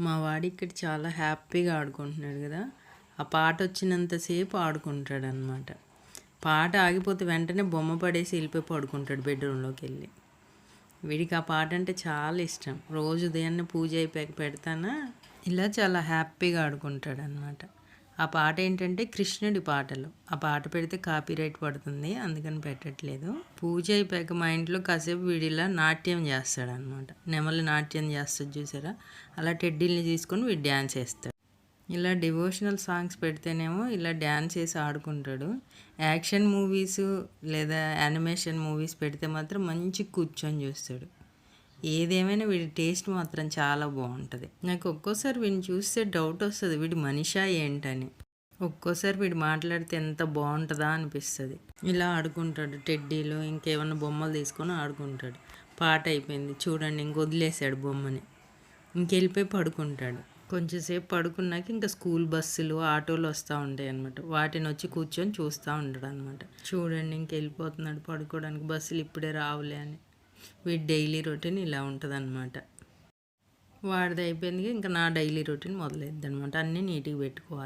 మా వాడు ఇక్కడ చాలా హ్యాపీగా ఆడుకుంటున్నాడు కదా. ఆ పాట వచ్చినంతసేపు ఆడుకుంటాడు అనమాట పాట ఆగిపోతే వెంటనే బొమ్మ పడేసి వెళ్ళిపోయి పడుకుంటాడు బెడ్రూమ్లోకి వెళ్ళి. వీడికి ఆ పాట అంటే చాలా ఇష్టం. రోజు ఉదయాన్నే పూజ అయిపోయాక పెడతానా? ఇలా చాలా హ్యాపీగా ఆడుకుంటాడు అనమాట ఆ పాట ఏంటంటే కృష్ణుడి పాటలు. ఆ పాట పెడితే కాపీ రైట్ పడుతుంది. అందుకని పెట్టట్లేదు. పూజ అయిపోయాక మా ఇంట్లో కాసేపు వీడిలా నాట్యం చేస్తాడు అనమాట నెమలి నాట్యం చేస్తాడు చూసారా? అలా టెడ్డీల్ని తీసుకొని వీడు డ్యాన్స్ వేస్తాడు. ఇలా డివోషనల్ సాంగ్స్ పెడితేనేమో ఇలా డ్యాన్స్ వేసి ఆడుకుంటాడు. యాక్షన్ మూవీస్ లేదా యానిమేషన్ మూవీస్ పెడితే మాత్రం మంచి కూర్చొని చూస్తాడు. ఏదేమైనా వీడి టేస్ట్ మాత్రం చాలా బాగుంటుంది. నాకు ఒక్కోసారి వీడిని చూస్తే డౌట్ వస్తుంది వీడి మనిషా ఏంటని. ఒక్కోసారి వీడు మాట్లాడితే ఎంత బాగుంటుందా అనిపిస్తుంది. ఇలా ఆడుకుంటాడు టెడ్డీలు ఇంకేమన్నా బొమ్మలు తీసుకొని ఆడుకుంటాడు. పాట అయిపోయింది చూడండి ఇంక వదిలేసాడు బొమ్మని. ఇంకెళ్ళిపోయి పడుకుంటాడు. కొంచెంసేపు పడుకున్నాక ఇంకా స్కూల్ బస్సులు ఆటోలు వస్తూ ఉంటాయి అనమాట వాటిని వచ్చి కూర్చొని చూస్తూ ఉంటాడు అనమాట చూడండి ఇంకెళ్ళిపోతున్నాడు పడుకోవడానికి బస్సులు ఇప్పుడే రావులే అని. వీడి డైలీ రొటీన్ ఇలా ఉంటుంది అనమాట వాడిది అయిపోయింది ఇంకా నా డైలీ రొటీన్ మొదలైద్ది అనమాట అన్నీ నీట్గా పెట్టుకోవాలి.